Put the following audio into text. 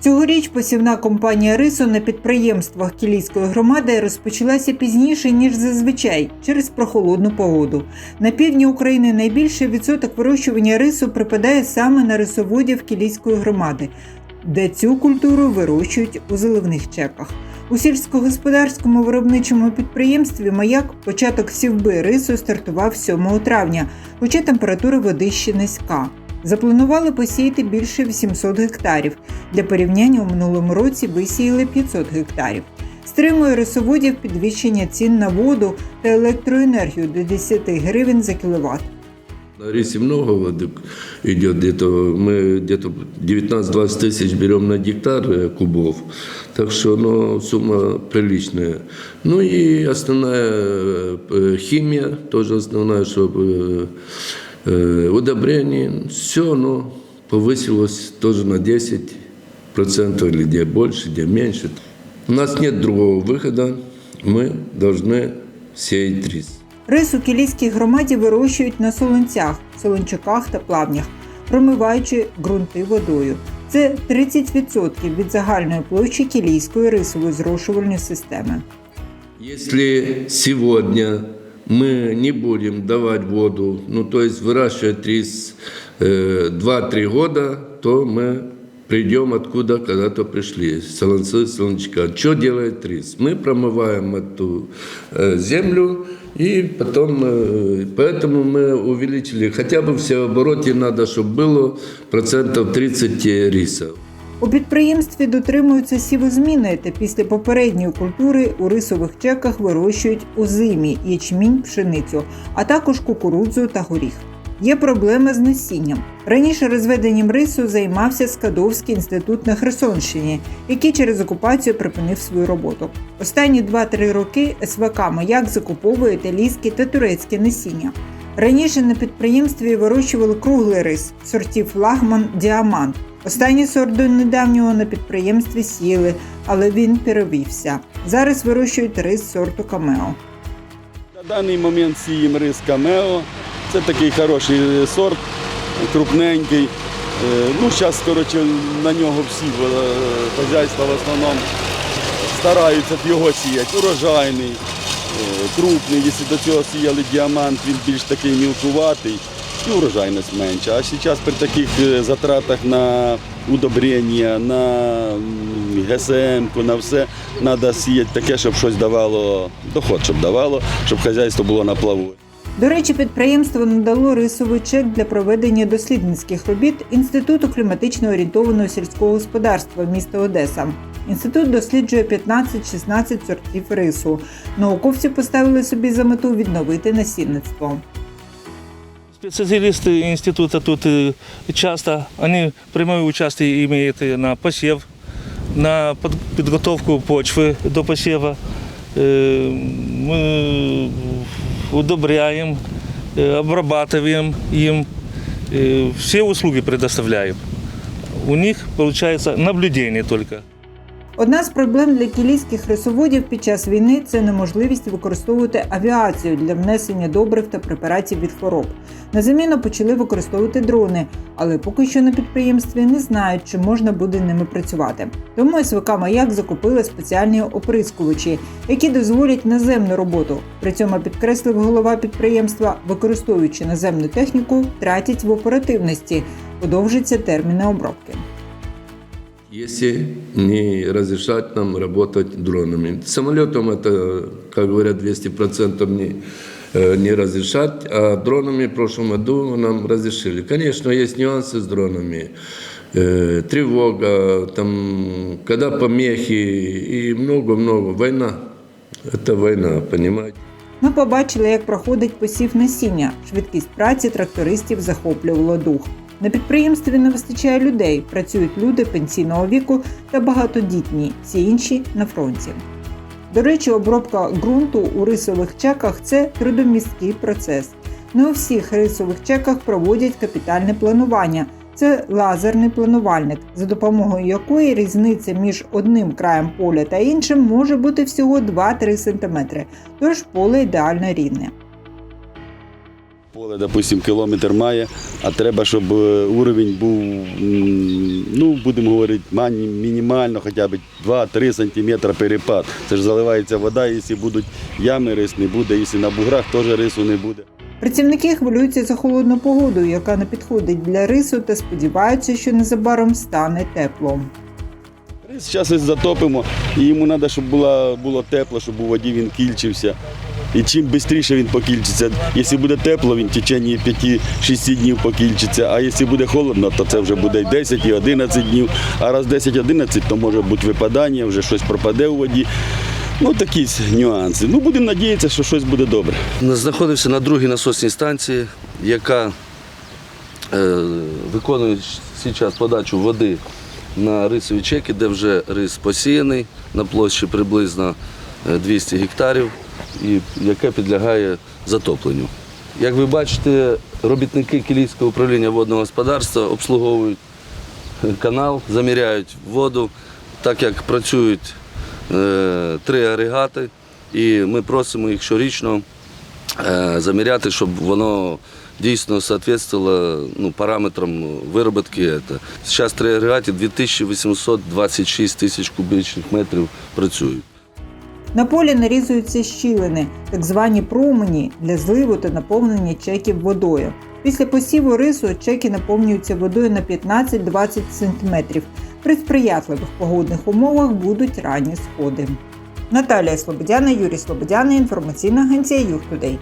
Цьогоріч посівна компанія рису на підприємствах Кілійської громади розпочалася пізніше ніж зазвичай через прохолодну погоду. На півдні України найбільший відсоток вирощування рису припадає саме на рисоводів Кілійської громади, де цю культуру вирощують у заливних чеках. У сільськогосподарському виробничому підприємстві Маяк початок сівби рису стартував 7 травня, хоча температура води ще низька. Запланували посіяти більше 800 гектарів. Для порівняння у минулому році висіяли 500 гектарів. Стримує рисоводів підвищення цін на воду та електроенергію до 10 гривень за кіловат. На рисе много воды идет, где-то мы где-то 19-20 тысяч берем на гектар э, кубов, так что ну, сумма приличная. Ну и основная э, химия, тоже основная, чтобы э, удобрение, все оно повысилось тоже на 10 процентов или где больше, где меньше. У нас нет другого выхода, мы должны сеять рис. Рис у кілійській громаді вирощують на солонцях, солончаках та плавнях, промиваючи ґрунти водою. Це 30% від загальної площі кілійської рисової зрошувальної системи. Если сегодня мы не будем давать воду, ну то есть выращивать рис э, 2-3 года, то мы придем откуда когда-то пришли, с солонцы, солончака. Что делает рис? Мы промываем эту э, землю, и потом, э, поэтому мы увеличили, хотя бы в всеобороте надо, чтобы было процентов 30 риса. У підприємстві дотримуються сівозміни та після попередньої культури у рисових чеках вирощують озимі, ячмінь, пшеницю, а також кукурудзу та горіх. Є проблеми з насінням. Раніше розведенням рису займався Скадовський інститут на Херсонщині, який через окупацію припинив свою роботу. Останні 2-3 роки СВК Маяк закуповує італійське та турецьке насіння. Раніше на підприємстві вирощували круглий рис сортів флагман діамант. Останній сорт до недавнього на підприємстві сіяли, але він перевівся. Зараз вирощують рис сорту камео. На даний момент сіємо рис камео. Це такий хороший сорт, крупненький. Е, Ну, зараз, коротше, на нього всі е, хазяйства в основному стараються його сіяти. Урожайний, е, крупний. Якщо до цього сіяли діамант, він більш такий мілкуватий і урожайність менша. А зараз при таких е, затратах на удобрення, на ГСМ, на все, треба сіяти таке, щоб щось давало, доход, щоб давало, щоб хазяйство було на плаву. До речі, підприємство надало рисовий чек для проведення дослідницьких робіт Інституту кліматично орієнтованого сільського господарства міста Одеса. Інститут досліджує 15-16 сортів рису. Науковці поставили собі за мету відновити насінництво. Специалисты института тут э, часто, они прямое участие имеют и на посев, на под- подготовку почвы до посева. Э, Мы удобряем, э, обрабатываем им, э, все услуги предоставляем. У них получается наблюдение только. Одна з проблем для кілійських рисоводів під час війни це неможливість використовувати авіацію для внесення добрив та препаратів від хвороб. На заміну почали використовувати дрони, але поки що на підприємстві не знають, чи можна буде ними працювати. Тому СВК Маяк закупила спеціальні оприскувачі, які дозволять наземну роботу. При цьому підкреслив голова підприємства, використовуючи наземну техніку, тратять в оперативності, подовжаться терміни обробки если не разрешать нам работать дронами. Самолетом это, как говорят, 200% не, э, не разрешать, а дронами в прошлом году нам разрешили. Конечно, есть нюансы с дронами. Э, Тревога, там, когда помехи и много-много. Война. Это война, понимаете? Ми побачили, як проходить посів насіння. Швидкість праці трактористів захоплювало дух. На підприємстві не вистачає людей. Працюють люди пенсійного віку та багатодітні, всі інші на фронті. До речі, обробка ґрунту у рисових чеках це трудомісткий процес. Не у всіх рисових чеках проводять капітальне планування. Це лазерний планувальник, за допомогою якої різниця між одним краєм поля та іншим може бути всього 2-3 см, тож поле ідеально рівне. Поле допустим, кілометр має, а треба, щоб е, уровень був, ну, будемо говорити, мінімально хоча б 2-3 сантиметри перепад. Це ж заливається вода, якщо будуть ями, рис не буде, якщо на буграх теж рису не буде. Працівники хвилюються за холодну погоду, яка не підходить для рису, та сподіваються, що незабаром стане тепло. Рис зараз затопимо, і йому треба, щоб було, було тепло, щоб у воді він кільчився. І чим швидше він покільчиться. Якщо буде тепло, він в течение 5-6 днів покільчиться, а якщо буде холодно, то це вже буде 10 і 11 днів. А раз 10-11, то може бути випадання, вже щось пропаде у воді. Ну, такі нюанси. Ну, будемо надіятися, що щось буде добре. Знаходився на другій насосній станції, яка е, виконує зараз подачу води на рисові чеки, де вже рис посіяний на площі приблизно е, 200 гектарів, і яке підлягає затопленню. Як ви бачите, робітники Кілійського управління водного господарства обслуговують канал, заміряють воду, так як працюють е, три агрегати, і ми просимо їх щорічно е, заміряти, щоб воно дійсно соответствовало ну, параметрам вироботки. Зараз три агрегати 2826 тисяч кубічних метрів працюють. На полі нарізуються щілини, так звані промені для зливу та наповнення чеків водою. Після посіву рису чеки наповнюються водою на 15-20 см. При сприятливих погодних умовах будуть ранні сходи. Наталія Слободяна, Юрій Слободяна, інформаційна агенція Юртудей.